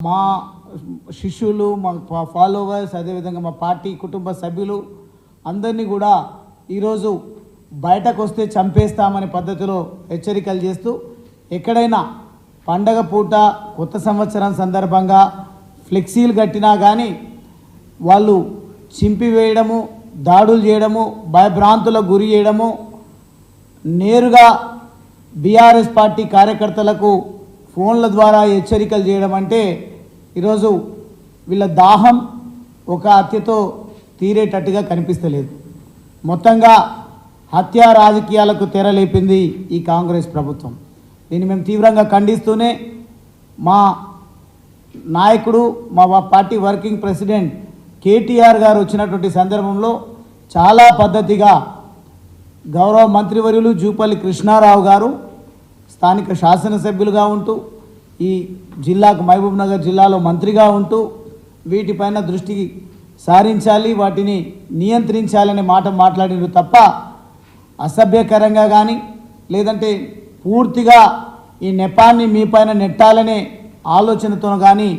మా శిష్యులు మా ఫాలోవర్స్ అదేవిధంగా మా పార్టీ కుటుంబ సభ్యులు అందరినీ కూడా ఈరోజు బయటకు వస్తే చంపేస్తామనే పద్ధతిలో హెచ్చరికలు చేస్తూ ఎక్కడైనా పండగ పూట కొత్త సంవత్సరం సందర్భంగా ఫ్లెక్సీలు కట్టినా కానీ వాళ్ళు చింపివేయడము దాడులు చేయడము భయభ్రాంతులకు గురి చేయడము నేరుగా బీఆర్ఎస్ పార్టీ కార్యకర్తలకు ఫోన్ల ద్వారా హెచ్చరికలు చేయడం అంటే ఈరోజు వీళ్ళ దాహం ఒక హత్యతో తీరేటట్టుగా కనిపిస్తలేదు. మొత్తంగా హత్యా రాజకీయాలకు తెరలేపింది ఈ కాంగ్రెస్ ప్రభుత్వం. దీన్ని మేము తీవ్రంగా ఖండిస్తూనే మా నాయకుడు మా పార్టీ వర్కింగ్ ప్రెసిడెంట్ కేటీఆర్ గారు వచ్చినటువంటి సందర్భంలో చాలా పద్ధతిగా గౌరవ మంత్రివర్యులు జూపల్లి కృష్ణారావు గారు స్థానిక శాసనసభ్యులుగా ఉంటూ ఈ జిల్లాకు మహబూబ్ నగర్ జిల్లాలో మంత్రిగా ఉంటూ వీటిపైన దృష్టి సారించాలి వాటిని నియంత్రించాలనే మాట మాట్లాడినారు తప్ప అసభ్యకరంగా కానీ లేదంటే పూర్తిగా ఈ నెపాన్ని మీ పైన నెట్టాలనే ఆలోచనతో కానీ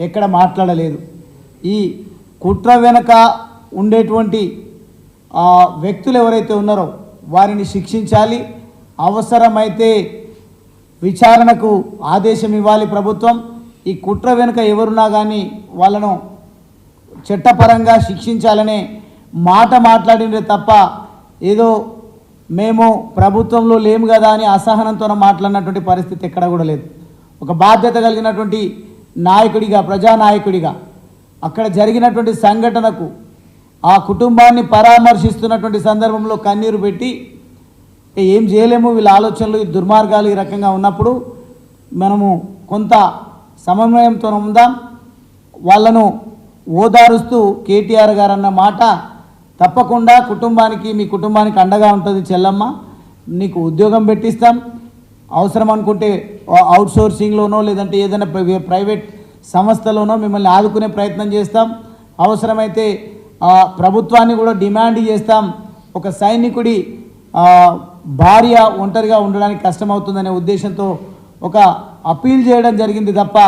ఎక్కడ మాట్లాడలేదు. ఈ కుట్ర వెనక ఉండేటువంటి వ్యక్తులు ఎవరైతే ఉన్నారో వారిని శిక్షించాలి అవసరమైతే విచారణకు ఆదేశం ఇవ్వాలి ప్రభుత్వం. ఈ కుట్ర వెనుక ఎవరున్నా కానీ వాళ్ళను చట్టపరంగా శిక్షించాలనే మాట మాట్లాడిండే తప్ప ఏదో మేము ప్రభుత్వంలో లేము కదా అని అసహనంతో మాట్లాడినటువంటి పరిస్థితి ఎక్కడ కూడా లేదు. ఒక బాధ్యత కలిగినటువంటి నాయకుడిగా ప్రజానాయకుడిగా అక్కడ జరిగినటువంటి సంఘటనకు ఆ కుటుంబాన్ని పరామర్శిస్తున్నటువంటి సందర్భంలో కన్నీరు పెట్టి ఏం చేయలేము వీళ్ళ ఆలోచనలు ఈ దుర్మార్గాలు ఈ రకంగా ఉన్నప్పుడు మనము కొంత సమన్వయంతో ఉందాం. వాళ్ళను ఓదారుస్తూ కేటీఆర్ గారు అన్న మాట తప్పకుండా కుటుంబానికి మీ కుటుంబానికి అండగా ఉంటుంది చెల్లమ్మ. నీకు ఉద్యోగం పెట్టిస్తాం. అవసరం అనుకుంటే అవుట్ సోర్సింగ్లోనో లేదంటే ఏదైనా ప్రైవేట్ సంస్థలోనో మిమ్మల్ని ఆదుకునే ప్రయత్నం చేస్తాం. అవసరమైతే ప్రభుత్వాన్ని కూడా డిమాండ్ చేస్తాం. ఒక సైనికుడి భార్య ఒంటరిగా ఉండడానికి కష్టమవుతుందనే ఉద్దేశంతో ఒక అప్పీల్ చేయడం జరిగింది తప్ప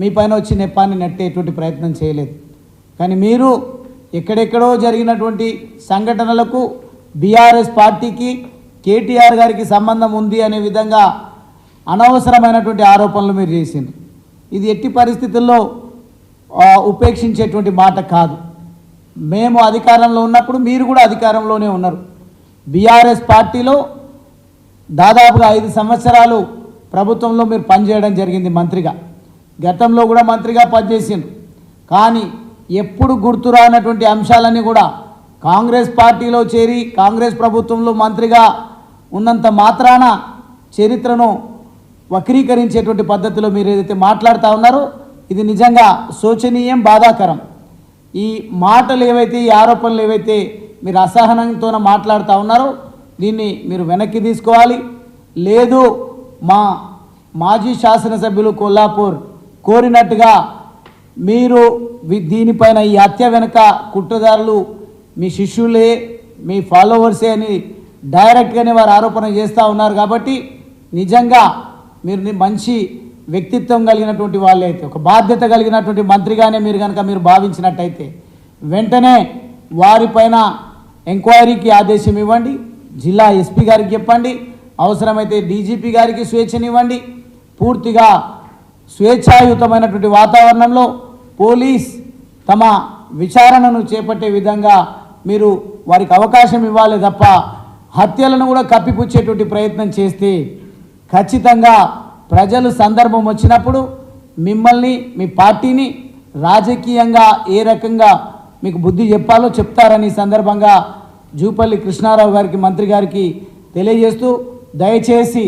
మీ పైన వచ్చి నెప్పాన్ని నెట్టేటువంటి ప్రయత్నం చేయలేదు. కానీ మీరు ఎక్కడెక్కడో జరిగినటువంటి సంఘటనలకు బీఆర్ఎస్ పార్టీకి కేటీఆర్ గారికి సంబంధం ఉంది అనే విధంగా అనవసరమైనటువంటి ఆరోపణలు మీరు చేసింది ఇది ఎట్టి పరిస్థితుల్లో ఉపేక్షించేటువంటి మాట కాదు. మేము అధికారంలో ఉన్నప్పుడు మీరు కూడా అధికారంలోనే ఉన్నారు. బీఆర్ఎస్ పార్టీలో దాదాపుగా ఐదు సంవత్సరాలు ప్రభుత్వంలో మీరు పనిచేయడం జరిగింది మంత్రిగా. గతంలో కూడా మంత్రిగా పనిచేసిండ్రు. కానీ ఎప్పుడు గుర్తురానటువంటి అంశాలన్నీ కూడా కాంగ్రెస్ పార్టీలో చేరి కాంగ్రెస్ ప్రభుత్వంలో మంత్రిగా ఉన్నంత మాత్రాన చరిత్రను వక్రీకరించేటువంటి పద్ధతిలో మీరు ఏదైతే మాట్లాడుతూ ఉన్నారో ఇది నిజంగా శోచనీయం బాధాకరం. ఈ మాటలు ఏవైతే ఈ ఆరోపణలు ఏవైతే మీరు అసహనంతో మాట్లాడుతూ ఉన్నారు దీన్ని మీరు వెనక్కి తీసుకోవాలి. లేదు మా మాజీ శాసనసభ్యులు కొల్లాపూర్ కోరినట్టుగా మీరు దీనిపైన ఈ హత్య వెనుక కుట్రదారులు మీ శిష్యులే మీ ఫాలోవర్సే అని డైరెక్ట్గానే వారు ఆరోపణ చేస్తూ ఉన్నారు కాబట్టి నిజంగా మీరు మంచి వ్యక్తిత్వం కలిగినటువంటి వాళ్ళే అయితే ఒక బాధ్యత కలిగినటువంటి మంత్రిగానే మీరు కనుక మీరు భావించినట్టయితే వెంటనే వారిపైన ఎంక్వైరీకి ఆదేశం ఇవ్వండి. జిల్లా ఎస్పీ గారికి చెప్పండి. అవసరమైతే డీజీపీ గారికి స్వేచ్ఛనివ్వండి. పూర్తిగా స్వేచ్ఛాయుతమైనటువంటి వాతావరణంలో పోలీస్ తమ విచారణను చేపట్టే విధంగా మీరు వారికి అవకాశం ఇవ్వాలి తప్ప హత్యలను కూడా కప్పిపుచ్చేటువంటి ప్రయత్నం చేస్తే ఖచ్చితంగా ప్రజలు సందర్భం వచ్చినప్పుడు మిమ్మల్ని మీ పార్టీని రాజకీయంగా ఏ రకంగా మీకు బుద్ధి చెప్పాలో చెప్తారని సందర్భంగా జూపల్లి కృష్ణారావు గారికి మంత్రి గారికి తెలియజేస్తూ దయచేసి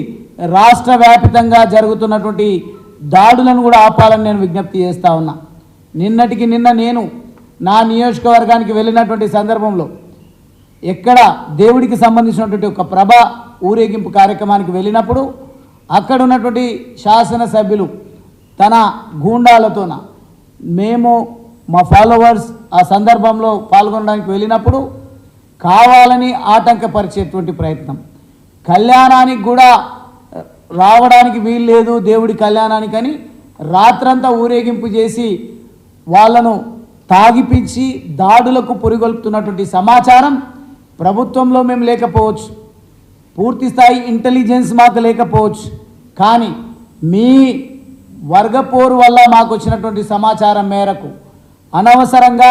రాష్ట్ర వ్యాపితంగా జరుగుతున్నటువంటి దాడులను కూడా ఆపాలని నేను విజ్ఞప్తి చేస్తా ఉన్నా. నిన్నటికి నిన్న నేను నా నియోజకవర్గానికి వెళ్ళినటువంటి సందర్భంలో ఎక్కడ దేవుడికి సంబంధించినటువంటి ఒక ప్రభ ఊరేగింపు కార్యక్రమానికి వెళ్ళినప్పుడు అక్కడ ఉన్నటువంటి శాసనసభ్యులు తన గూండాలతోన మేము మా ఫాలోవర్స్ ఆ సందర్భంలో పాల్గొనడానికి వెళ్ళినప్పుడు కావాలని ఆటంకపరిచేటువంటి ప్రయత్నం. కళ్యాణానికి కూడా రావడానికి వీల్లేదు దేవుడి కళ్యాణానికని రాత్రంతా ఊరేగింపు చేసి వాళ్ళను తాగిపించి దాడులకు పురిగొల్పుతున్నటువంటి సమాచారం ప్రభుత్వంలో మేము లేకపోవచ్చు. పూర్తి స్థాయి ఇంటెలిజెన్స్ మాకు లేకపోవచ్చు. కానీ మీ వర్గపోరు వల్ల మాకు వచ్చినటువంటి సమాచారం మేరకు అనవసరంగా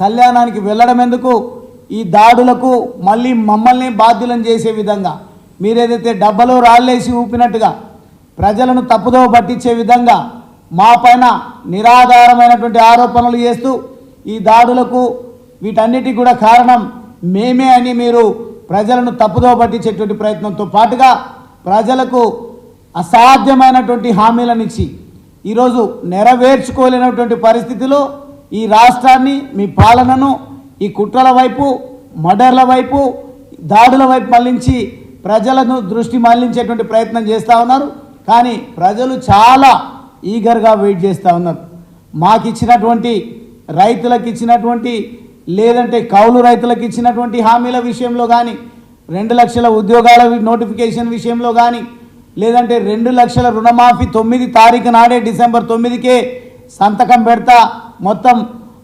కళ్యాణానికి వెళ్ళడం ఎందుకు ఈ దాడులకు మళ్ళీ మమ్మల్ని బాధ్యులను చేసే విధంగా మీరేదైతే డబ్బలో రాళ్ళేసి ఊపినట్టుగా ప్రజలను తప్పుదోవ పట్టించే విధంగా మా పైన నిరాధారమైనటువంటి ఆరోపణలు చేస్తూ ఈ దాడులకు వీటన్నిటికి కూడా కారణం మేమే అని మీరు ప్రజలను తప్పుదోవ పట్టించేటువంటి ప్రయత్నంతో పాటుగా ప్రజలకు అసాధ్యమైనటువంటి హామీలను ఇచ్చి ఈరోజు నెరవేర్చుకోలేనటువంటి పరిస్థితిలో ఈ రాష్ట్రాన్ని మీ పాలనను ఈ కుట్రల వైపు మర్డర్ల వైపు దాడుల వైపు మళ్ళించి ప్రజలను దృష్టి మళ్ళించేటువంటి ప్రయత్నం చేస్తూ ఉన్నారు. కానీ ప్రజలు చాలా ఈగర్గా వెయిట్ చేస్తూ ఉన్నారు. మాకు ఇచ్చినటువంటి రైతులకు ఇచ్చినటువంటి లేదంటే కౌలు రైతులకు ఇచ్చినటువంటి హామీల విషయంలో కానీ రెండు లక్షల ఉద్యోగాల నోటిఫికేషన్ విషయంలో కానీ లేదంటే రెండు లక్షల రుణమాఫీ తొమ్మిది తారీఖు నాడే డిసెంబర్ తొమ్మిదికే సంతకం పెడతా మొత్తం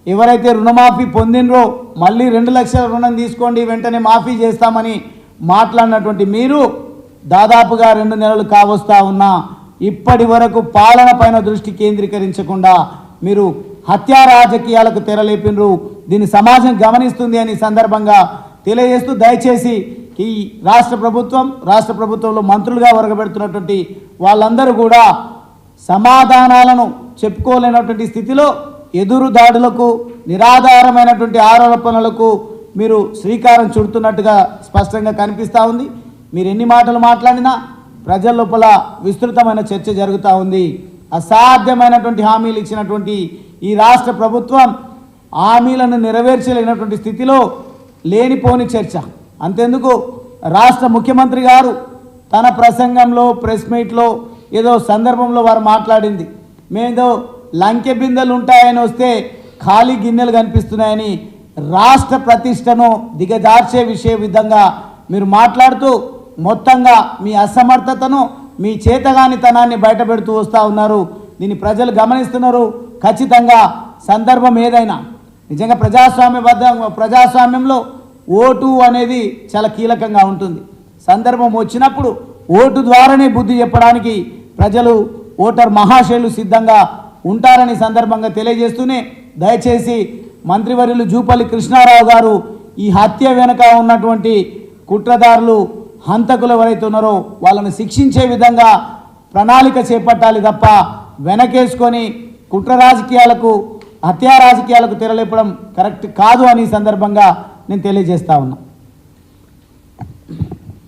ఎవరైతే రుణమాఫీ పొందినరో మళ్ళీ రెండు లక్షల రుణం తీసుకోండి వెంటనే మాఫీ చేస్తామని మాట్లాడినటువంటి మీరు దాదాపుగా రెండు నెలలు కావస్తా ఉన్నా ఇప్పటి వరకు పాలన పైన దృష్టి కేంద్రీకరించకుండా మీరు హత్యా రాజకీయాలకు తెరలేపినరు దీన్ని సమాజం గమనిస్తుంది అని సందర్భంగా తెలియజేస్తూ దయచేసి ఈ రాష్ట్ర ప్రభుత్వం రాష్ట్ర ప్రభుత్వంలో మంత్రులుగా వరగబెడుతున్నటువంటి వాళ్ళందరూ కూడా సమాధానాలను చెప్పుకోలేనటువంటి స్థితిలో ఎదురు దాడులకు నిరాధారమైనటువంటి ఆరోపణలకు మీరు శ్రీకారం చుడుతున్నట్టుగా స్పష్టంగా కనిపిస్తూ ఉంది. మీరు ఎన్ని మాటలు మాట్లాడినా ప్రజల లోపల విస్తృతమైన చర్చ జరుగుతూ ఉంది. అసాధ్యమైనటువంటి హామీలు ఇచ్చినటువంటి ఈ రాష్ట్ర ప్రభుత్వం హామీలను నెరవేర్చలేనటువంటి స్థితిలో లేనిపోని చర్చ. అంతెందుకు రాష్ట్ర ముఖ్యమంత్రి గారు తన ప్రసంగంలో ప్రెస్ మీట్లో ఏదో సందర్భంలో వారు మాట్లాడింది. మేదో లంకె బిందెలు ఉంటాయని వస్తే ఖాళీ గిన్నెలు కనిపిస్తున్నాయని రాష్ట్ర ప్రతిష్టను దిగజార్చే విషయ విధంగా మీరు మాట్లాడుతూ మొత్తంగా మీ అసమర్థతను మీ చేతగానితనాన్ని బయటపెడుతూ వస్తూ ఉన్నారు. దీన్ని ప్రజలు గమనిస్తున్నారు. ఖచ్చితంగా సందర్భం ఏదైనా నిజంగా ప్రజాస్వామ్య ప్రజాస్వామ్యంలో ఓటు అనేది చాలా కీలకంగా ఉంటుంది. సందర్భం వచ్చినప్పుడు ఓటు ద్వారానే బుద్ధి చెప్పడానికి ప్రజలు ఓటర్ మహాశైలు సిద్ధంగా ఉంటారని సందర్భంగా తెలియజేస్తూనే దయచేసి మంత్రివర్యులు జూపల్లి కృష్ణారావు గారు ఈ హత్య వెనుక ఉన్నటువంటి కుట్రదారులు హంతకులు ఎవరైతే ఉన్నారో వాళ్ళని శిక్షించే విధంగా ప్రణాళిక చేపట్టాలి తప్ప వెనకేసుకొని కుట్ర రాజకీయాలకు హత్యా రాజకీయాలకు తెరలేపడం కరెక్ట్ కాదు అని సందర్భంగా నేను తెలియజేస్తా ఉన్నా.